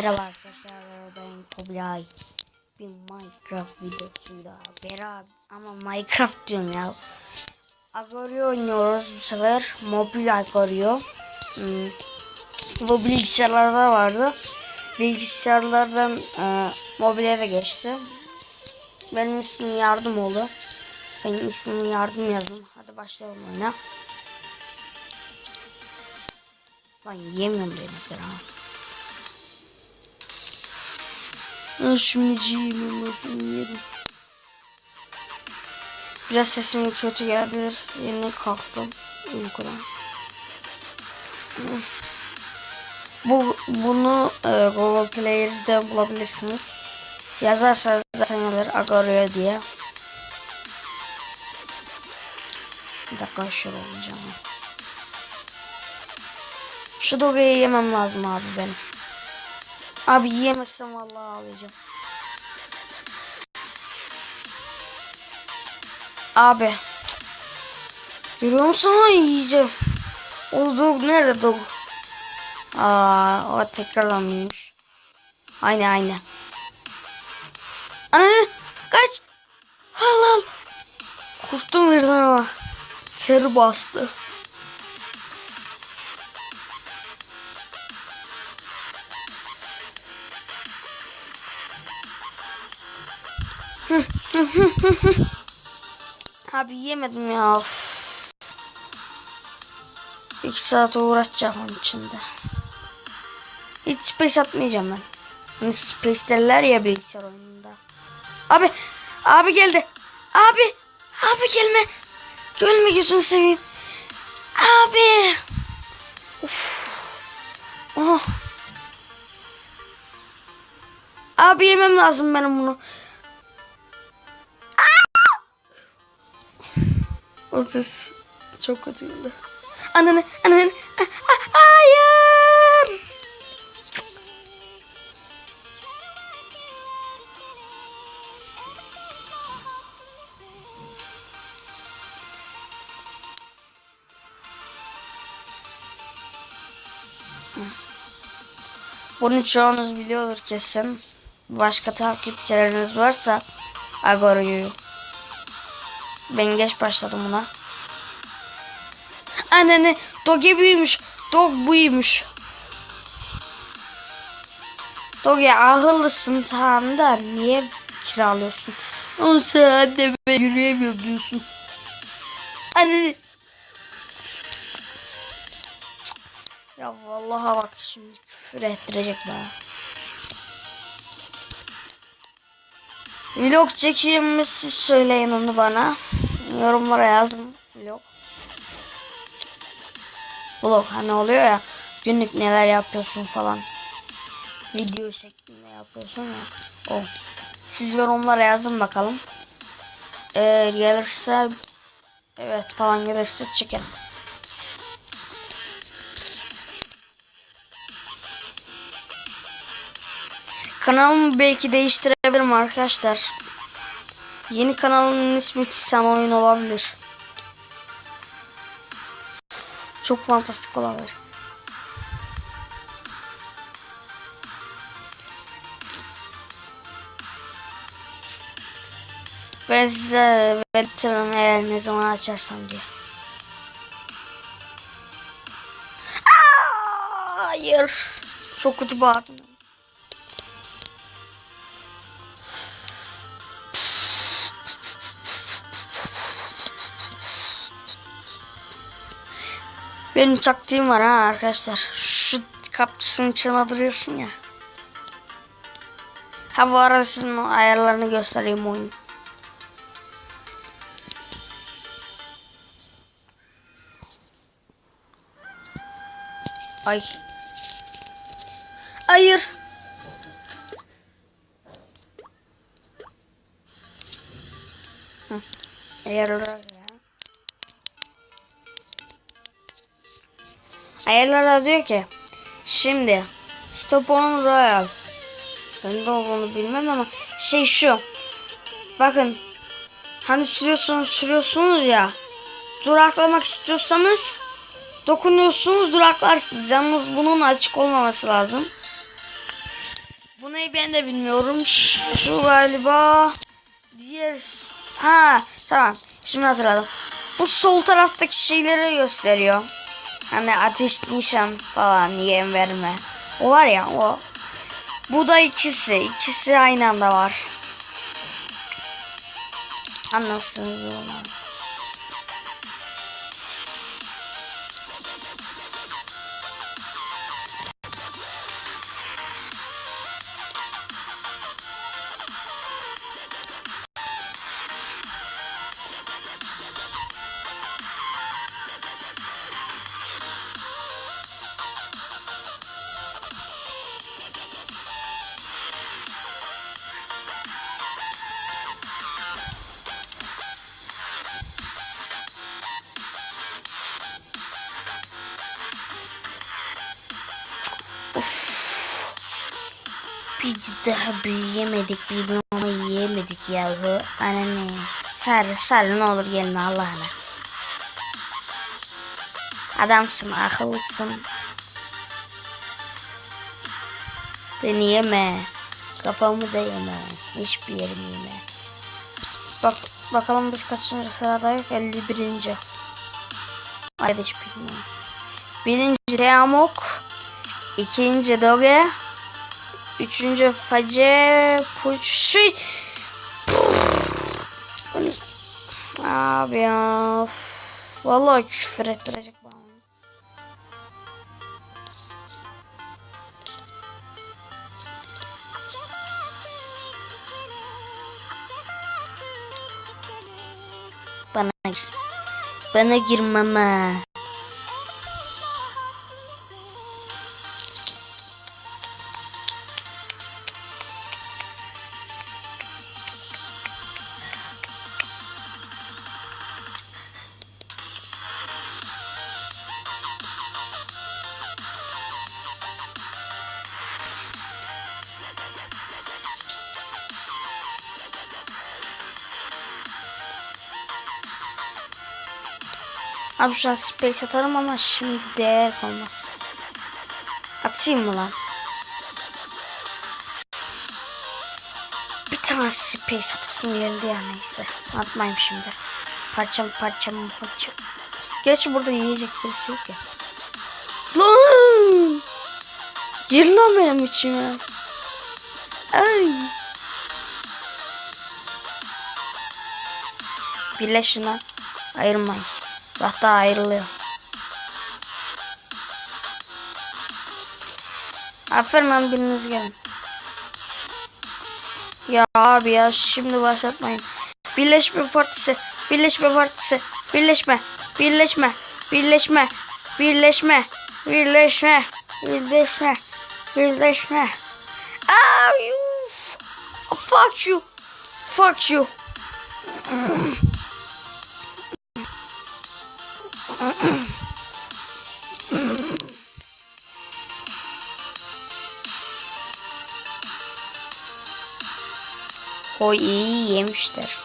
Merhaba arkadaşlar ben Kubilay. Bir Minecraft videosuyla beraber ama Minecraft diyorum ya. Agorio oynuyoruz bu sefer. Mobil Agorio hmm. bu bilgisayarlarda vardı. Bilgisayarlardan e, mobile de geçti. Benim ismim yardım oldu. Benim ismimi yardım yazın. Hadi başlayalım oyuna. Lan yiyemiyorum demekler ha Ben Şimdi cimim yedim. Biraz sesim kötü gelebilir. Yeni kalktım uykudan. Bu bunu e, Google Play'de bulabilirsiniz. Yazarsanız zaten gelir Agorio diye. Bir dakika şöyle olacağım. Şu dogeyi yemem lazım abi benim. Abi yiyemezsem vallahi ağlayacağım. Abi. Görüyor musun ama yiyeceğim. O dog nerede dog? Aa, o tekrardan büyümüş. Aynı aynı. Ana kaç. Allah al. Kurttum birden ama. Ter bastı. Abi yemedim ya. Of. İki saat uğraşacağım onun içinde. Hiç space atmayacağım ben. Hani space derler ya bilgisayar oyununda. Abi. Abi geldi. Abi. Abi gelme. Gelme gözünü seveyim. Abi. Of. Oh. Abi yemem lazım benim bunu. O ses çok kötüydü. Ananı, ananı, hayır. Bunu çoğunuz biliyordur kesin. Başka takipçileriniz varsa Agora'yı ben geç başladım buna. Anne Doge büyümüş. Dog buymuş. Doge ahıllısın tamam da niye kiralıyorsun? O sen de ben yürüyemiyorum diyorsun. Anne. Ya vallahi bak şimdi küfür ettirecek bana. Vlog çekeyim siz söyleyin onu bana. Yorumlara yazın vlog. Vlog hani oluyor ya günlük neler yapıyorsun falan. Video şeklinde yapıyorsun ya. O. Siz yorumlara yazın bakalım. Ee, gelirse evet falan gelirse çekelim. Kanalımı belki değiştirebilirim arkadaşlar. Yeni kanalımın ismi Sen Oyun olabilir. Çok fantastik olabilir. Ben size belirtirim eğer ne zaman açarsam diye. Aa, Hayır. Çok kötü bağırdım. Benim taktiğim var ha arkadaşlar. Şu kaptüsün içine duruyorsun ya. Ha bu arada sizin ayarlarını göstereyim oyun. Ay. Hayır. Hı. Ayarlar Ayarlara diyor ki şimdi stop on royal ben de olduğunu bilmem ama şey şu bakın hani sürüyorsunuz sürüyorsunuz ya duraklamak istiyorsanız dokunuyorsunuz duraklarsınız yalnız bunun açık olmaması lazım Bu neyi ben de bilmiyorum. Şu galiba diğer ha tamam şimdi hatırladım. Bu sol taraftaki şeyleri gösteriyor. Hani ateş nişan falan yem verme. O var ya o. Bu da ikisi. ikisi aynı anda var. Anlarsınız onu. Biz daha büyüyemedik, bir mama yiyemedik yahu. Anne, sarı sarı ne olur gelme Allah'ına. Adamsın, akıllısın. Beni yeme. Kafamı da yeme. Hiçbir yerimi yeme. Bak, bakalım biz kaçıncı sıradayız? 51. Haydi hiç bilmiyorum. Birinci Reamok. ikinci Doge. Üçüncü Face Puçi. Abi ya. Vallahi küfür ettirecek bana. Bana gir. Bana gir mama. Abi şu an space atarım ama şimdi değer olmaz. Atayım mı lan? Bir tane space atasım geldi ya neyse. Atmayayım şimdi. Parçam parçam parçam. Gerçi burada yiyecek birisi yok ya. Lan! Gir lan benim içime. Ay. Birleşin lan. Ayırmayın. Daha ayrılıyor. Aferin lan biriniz gelin. Ya abi ya şimdi başlatmayın. Birleşme partisi. Birleşme partisi. Birleşme. Birleşme. Birleşme. Birleşme. Birleşme. Birleşme. Birleşme. Ah you. Fuck you. Fuck you. O iyi yemişler.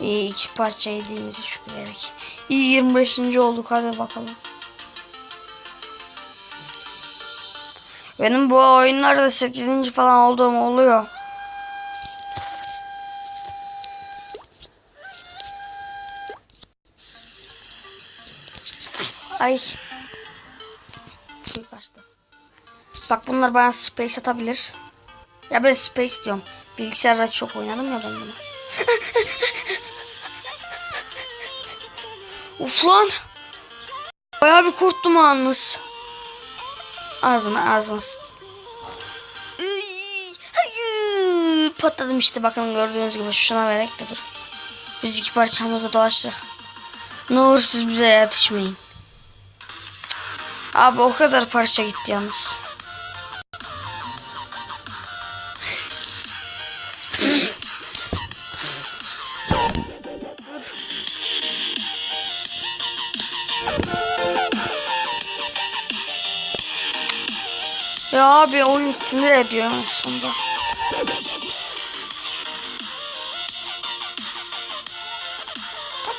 İyi iki parça yediğimize şükrederek. İyi 25. olduk hadi bakalım. Benim bu oyunlarda 8. falan olduğum oluyor. Ay. Kuyu kaçtı. Bak bunlar bana space atabilir. Ya ben space diyorum. Bilgisayarda çok oynadım ya ben bunu. lan. Bayağı bir korktum yalnız. Ağzına ağzına. Patladım işte bakın gördüğünüz gibi şuna vererek de dur. Biz iki parçamızı dolaştık. Ne olur siz bize yetişmeyin. Abi o kadar parça gitti yalnız. Abi oyun sinir ediyor aslında.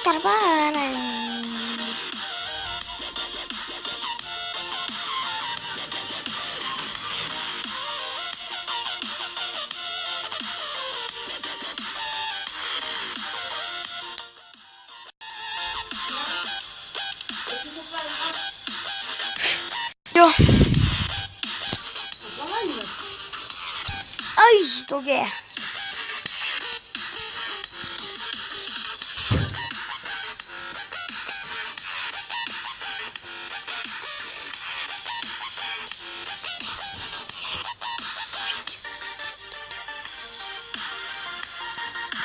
Tekrar bana. Ay toge.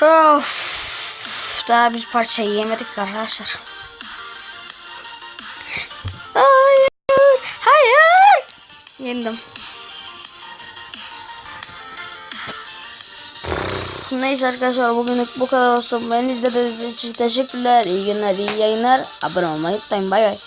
Of. Daha bir parça yemedik arkadaşlar. Neyse arkadaşlar bugünlük bu kadar olsun. Beni izlediğiniz için teşekkürler. İyi günler, iyi yayınlar. Abone olmayı unutmayın. Bay bay.